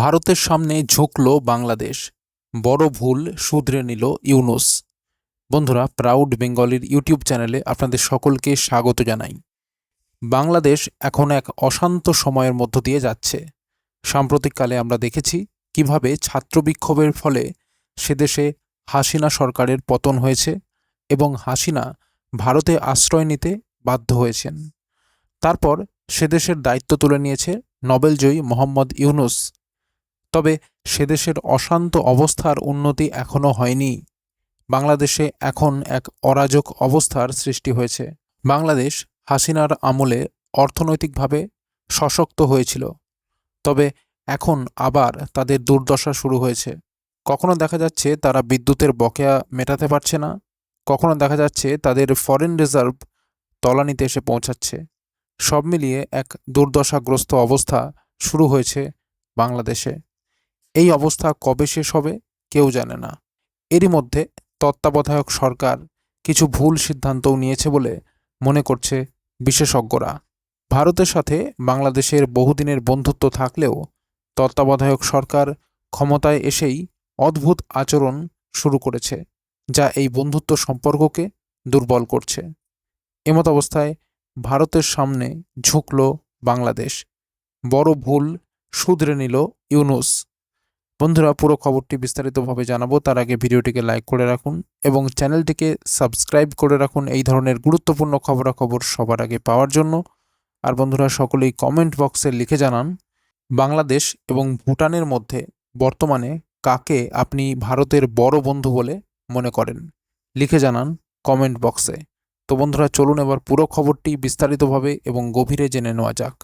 ভারতের সামনে ঝুঁকল বাংলাদেশ। বড় ভুল শুধরে নিল ইউনুস। বন্ধুরা প্রাউড বেঙ্গলির ইউটিউব চ্যানেলে আপনাদের সকলকে স্বাগত জানাই। বাংলাদেশ এখন এক অশান্ত সময়ের মধ্য দিয়ে যাচ্ছে। সাম্প্রতিককালে আমরা দেখেছি কীভাবে ছাত্র বিক্ষোভের ফলে সেদেশে হাসিনা সরকারের পতন হয়েছে এবং হাসিনা ভারতে আশ্রয় নিতে বাধ্য হয়েছেন। তারপর সেদেশের দায়িত্ব তুলে নিয়েছে নোবেলজয়ী মোহাম্মদ ইউনুস। তবে সেদেশের অশান্ত অবস্থার উন্নতি এখনও হয়নি। বাংলাদেশে এখন এক অরাজক অবস্থার সৃষ্টি হয়েছে। বাংলাদেশ হাসিনার আমলে অর্থনৈতিকভাবে সশক্ত হয়েছিল। তবে এখন আবার তাদের দুর্দশা শুরু হয়েছে। কখনো দেখা যাচ্ছে তারা বিদ্যুতের বকেয়া মেটাতে পারছে না। কখনো দেখা যাচ্ছে তাদের ফরেন রিজার্ভ তলানিতে এসে পৌঁছাচ্ছে। সব মিলিয়ে এক দুর্দশাগ্রস্ত অবস্থা শুরু হয়েছে বাংলাদেশে। এই অবস্থা কবে শেষ হবে কেউ জানে না। এরই মধ্যে তত্ত্বাবধায়ক সরকার কিছু ভুল সিদ্ধান্তও নিয়েছে বলে মনে করছে বিশেষজ্ঞরা। ভারতের সাথে বাংলাদেশের বহুদিনের বন্ধুত্ব থাকলেও তত্ত্বাবধায়ক সরকার ক্ষমতায় এসেই অদ্ভুত আচরণ শুরু করেছে, যা এই বন্ধুত্ব সম্পর্ককে দুর্বল করছে। এমত অবস্থায় ভারতের সামনে ঝুঁকল বাংলাদেশ। বড় ভুল শুধরে নিল ইউনুস। বন্ধুরা, পুরো খবরটি বিস্তারিতভাবে জানাব। তার আগে ভিডিওটিকে লাইক করে রাখুন এবং চ্যানেলটিকে সাবস্ক্রাইব করে রাখুন। এই ধরনের গুরুত্বপূর্ণ খবরাখবর সবার আগে পাওয়ার জন্য। আর বন্ধুরা, সকলেই কমেন্ট বক্সে লিখে জানান, বাংলাদেশ এবং ভুটানের মধ্যে বর্তমানে কাকে আপনি ভারতের বড় বন্ধু বলে মনে করেন? লিখে জানান কমেন্ট বক্সে তো বন্ধুরা, চলুন এবার পুরো খবরটি বিস্তারিতভাবে এবং গভীরে জেনে নেওয়া যাক।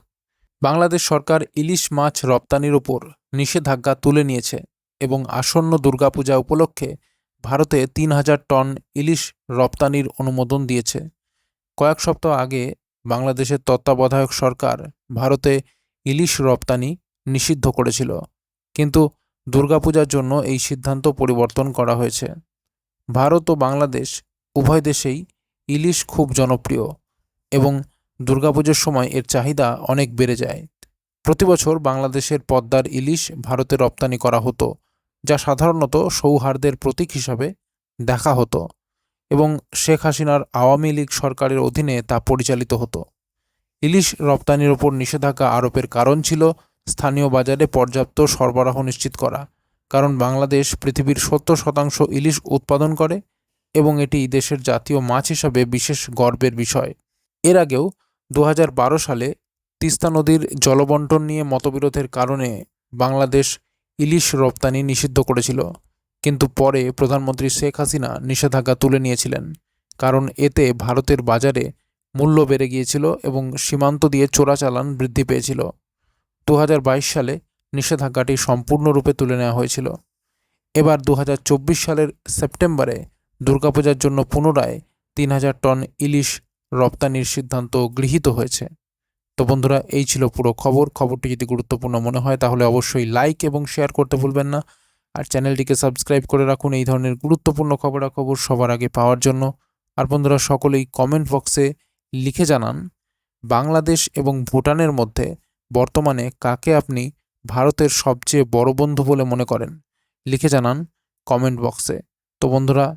বাংলাদেশ সরকার ইলিশ মাছ রপ্তানির ওপর নিষেধাজ্ঞা তুলে নিয়েছে এবং আসন্ন দুর্গাপূজা উপলক্ষে ভারতে তিন হাজার টন ইলিশ রপ্তানির অনুমোদন দিয়েছে। কয়েক সপ্তাহ আগে বাংলাদেশের তত্ত্বাবধায়ক সরকার ভারতে ইলিশ রপ্তানি নিষিদ্ধ করেছিল, কিন্তু দুর্গাপূজার জন্য এই সিদ্ধান্ত পরিবর্তন করা হয়েছে। ভারত ও বাংলাদেশ উভয় দেশেই ইলিশ খুব জনপ্রিয় এবং দুর্গাপুজোর সময় এর চাহিদা অনেক বেড়ে যায়। প্রতি বছর বাংলাদেশের পদ্মার ইলিশ ভারতে রপ্তানি করা হতো, যা সাধারণত সৌহার্দ্যের প্রতীক হিসাবে দেখা হতো এবং শেখ হাসিনার আওয়ামী লীগ সরকারের অধীনে তা পরিচালিত হতো। ইলিশ রপ্তানির ওপর নিষেধাজ্ঞা আরোপের কারণ ছিল স্থানীয় বাজারে পর্যাপ্ত সরবরাহ নিশ্চিত করা, কারণ বাংলাদেশ পৃথিবীর সত্তর শতাংশ ইলিশ উৎপাদন করে এবং এটি দেশের জাতীয় মাছ হিসাবে বিশেষ গর্বের বিষয়। এর আগেও দু হাজার বারো সালে তিস্তা নদীর জলবন্টন নিয়ে মতবিরোধের কারণে বাংলাদেশ ইলিশ রপ্তানি নিষিদ্ধ করেছিল। কিন্তু পরে প্রধানমন্ত্রী শেখ হাসিনা নিষেধাজ্ঞা তুলে নিয়েছিলেন, কারণ এতে ভারতের বাজারে মূল্য বেড়ে গিয়েছিল এবং সীমান্ত দিয়ে চোরাচালান বৃদ্ধি পেয়েছিল। দু হাজার বাইশ সালে নিষেধাজ্ঞাটি সম্পূর্ণরূপে তুলে নেওয়া হয়েছিল। এবার দু হাজার চব্বিশ সালের সেপ্টেম্বরে দুর্গাপূজার জন্য পুনরায় তিন হাজার টন ইলিশ রপ্তানির সিদ্ধান্ত গৃহীত হয়েছে। তো বন্ধুরা, এই ছিল পুরো খবর। খবরটি যদি গুরুত্বপূর্ণ মনে হয়, তাহলে অবশ্যই লাইক এবং শেয়ার করতে ভুলবেন না। আর চ্যানেলটিকে সাবস্ক্রাইব করে রাখুন এই ধরনের গুরুত্বপূর্ণ খবরাখবর সবার আগে পাওয়ার জন্য। আর বন্ধুরা, সকলেই কমেন্ট বক্সে লিখে জানান, বাংলাদেশ এবং ভুটানের মধ্যে বর্তমানে কাকে আপনি ভারতের সবচেয়ে বড় বন্ধু বলে মনে করেন? লিখে জানান কমেন্ট বক্সে তো বন্ধুরা